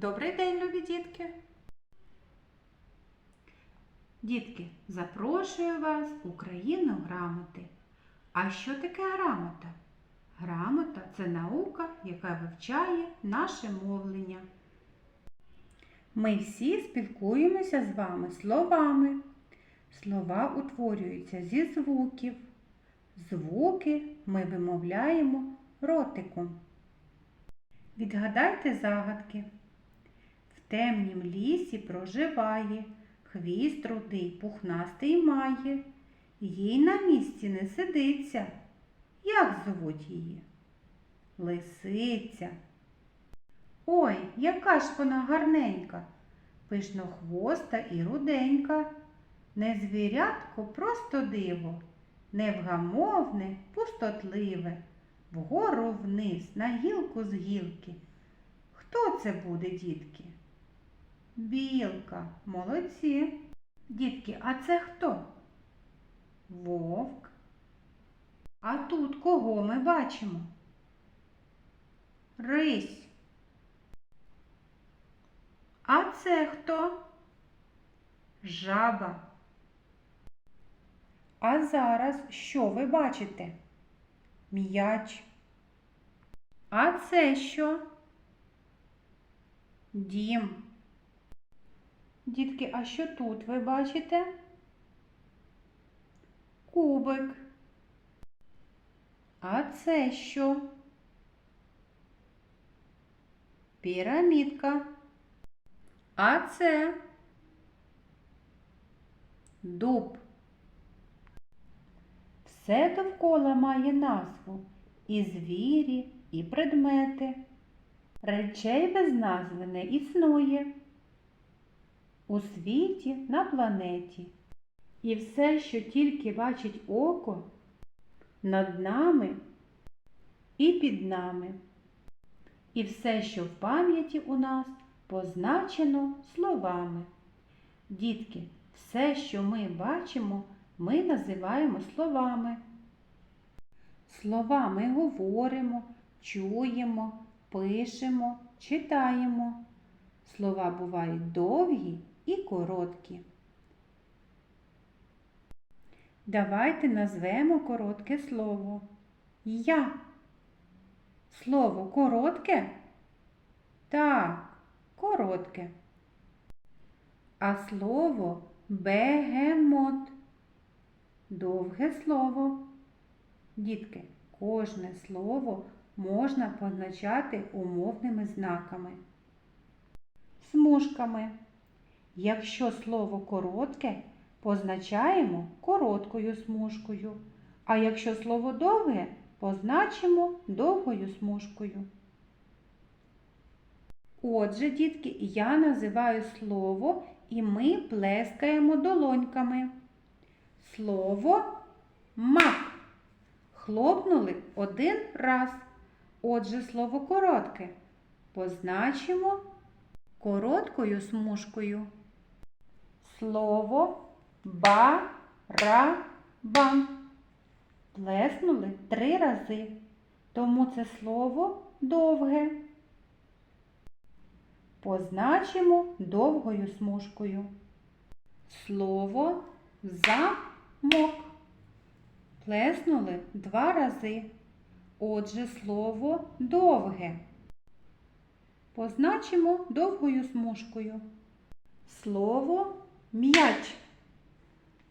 Добрий день, любі дітки! Дітки, запрошую вас у країну грамоти. А що таке грамота? Грамота це наука, яка вивчає наше мовлення. Ми всі спілкуємося з вами словами. Слова утворюються зі звуків. Звуки ми вимовляємо ротиком. Відгадайте загадки. Темнім лісі проживає, хвіст рудий пухнастий має, їй на місці не сидиться. Як звуть її? Лисиця. Ой, яка ж вона гарненька, пишнохвоста і руденька. Не звірятко просто диво, невгамовне, пустотливе, вгору вниз, на гілку з гілки. Хто це буде, дітки? Білка, молодці. Дітки, а це хто? Вовк. А тут кого ми бачимо? Рись. А це хто? Жаба. А зараз що ви бачите? М'яч. А це що? Дім. Дітки, а що тут ви бачите? Кубик. А це що? Пірамідка. А це дуб. Все довкола має назву і звірі, і предмети. Речей без назви не існує у світі на планеті. І все, що тільки бачить око, над нами і під нами. І все, що в пам'яті у нас, позначено словами. Дітки, все, що ми бачимо, ми називаємо словами. Слова ми говоримо, чуємо, пишемо, читаємо. Слова бувають довгі і короткі. Давайте назвемо коротке слово. Я. Слово коротке? Так, коротке. А слово бегемот. Довге слово. Дітки, кожне слово можна позначати умовними знаками. Смужками. Якщо слово коротке, позначаємо короткою смужкою. А якщо слово довге, позначимо довгою смужкою. Отже, дітки, я називаю слово і ми плескаємо долоньками. Слово мак. Хлопнули один раз. Отже, слово коротке. Позначимо короткою смужкою. Слово барабан. Плеснули три рази, тому це слово довге. Позначимо довгою смужкою. Слово замок. Плеснули два рази. Отже, слово довге. Позначимо довгою смужкою. Слово м'яч.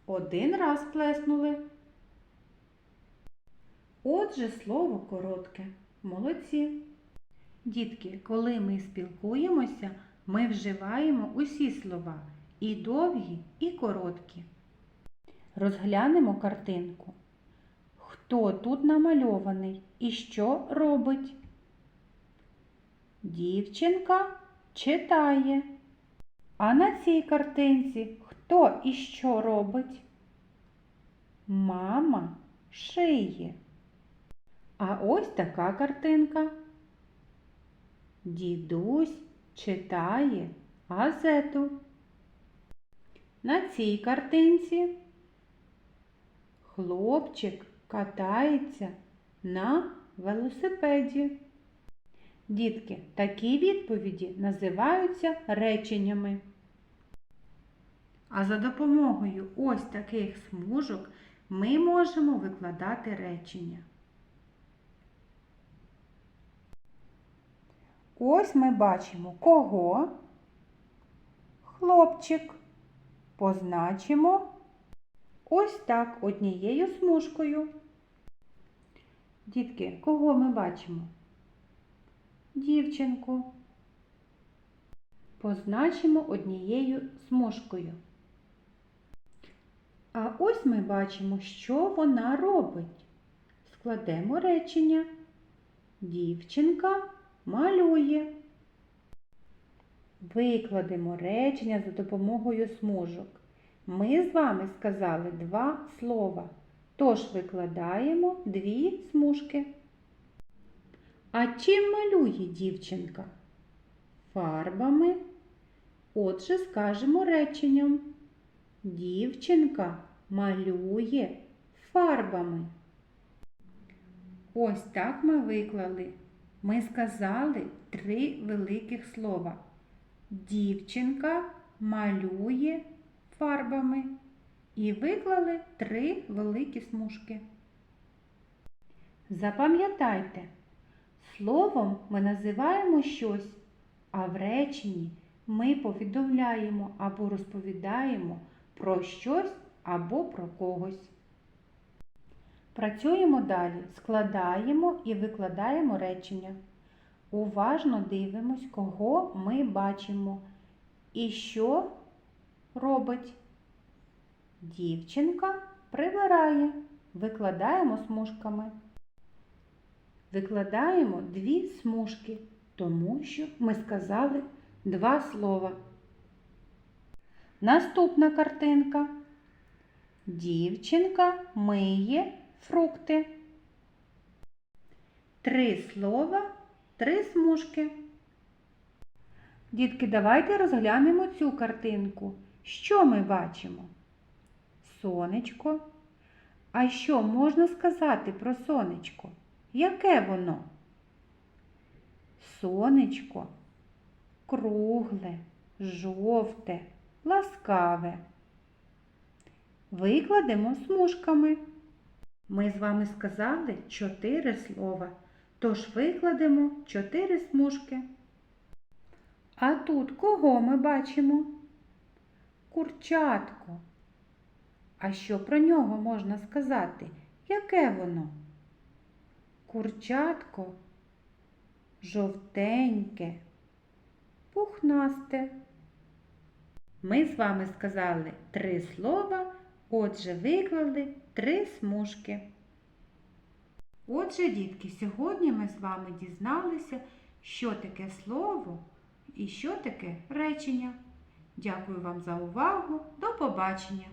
Один раз плеснули. Отже, слово коротке. Молодці. Дітки, коли ми спілкуємося, ми вживаємо усі слова і довгі, і короткі. Розглянемо картинку. Хто тут намальований і що робить? Дівчинка читає. А на цій картинці хто і що робить? Мама шиє. А ось така картинка. Дідусь читає газету. На цій картинці хлопчик катається на велосипеді. Дітки, такі відповіді називаються реченнями. А за допомогою ось таких смужок ми можемо викладати речення. Ось ми бачимо кого? Хлопчик. Позначимо ось так однією смужкою. Дітки, кого ми бачимо? Дівчинку. Позначимо однією смужкою. А ось ми бачимо, що вона робить. Складемо речення. Дівчинка малює. Викладемо речення за допомогою смужок. Ми з вами сказали два слова. Тож викладаємо дві смужки. А чим малює дівчинка? Фарбами. Отже, скажемо реченням. Дівчинка малює фарбами. Ось так ми виклали. Ми сказали три великих слова. Дівчинка малює фарбами. І виклали три великі смужки. Запам'ятайте, словом ми називаємо щось, а в реченні ми повідомляємо або розповідаємо про щось або про когось. Працюємо далі, складаємо і викладаємо речення. Уважно дивимось, кого ми бачимо і що робить. Дівчинка прибирає, викладаємо смужками. Викладаємо дві смужки, тому що ми сказали два слова. Наступна картинка. Дівчинка миє фрукти. Три слова, три смужки. Дітки, давайте розглянемо цю картинку. Що ми бачимо? Сонечко. А що можна сказати про сонечко? Яке воно? Сонечко кругле, жовте, ласкаве. Викладемо смужками. Ми з вами сказали чотири слова, тож викладемо чотири смужки. А тут кого ми бачимо? Курчатко. А що про нього можна сказати? Яке воно? Курчатко жовтеньке, пухнасте. Ми з вами сказали три слова, отже, виклали три смужки. Отже, дітки, сьогодні ми з вами дізналися, що таке слово і що таке речення. Дякую вам за увагу. До побачення!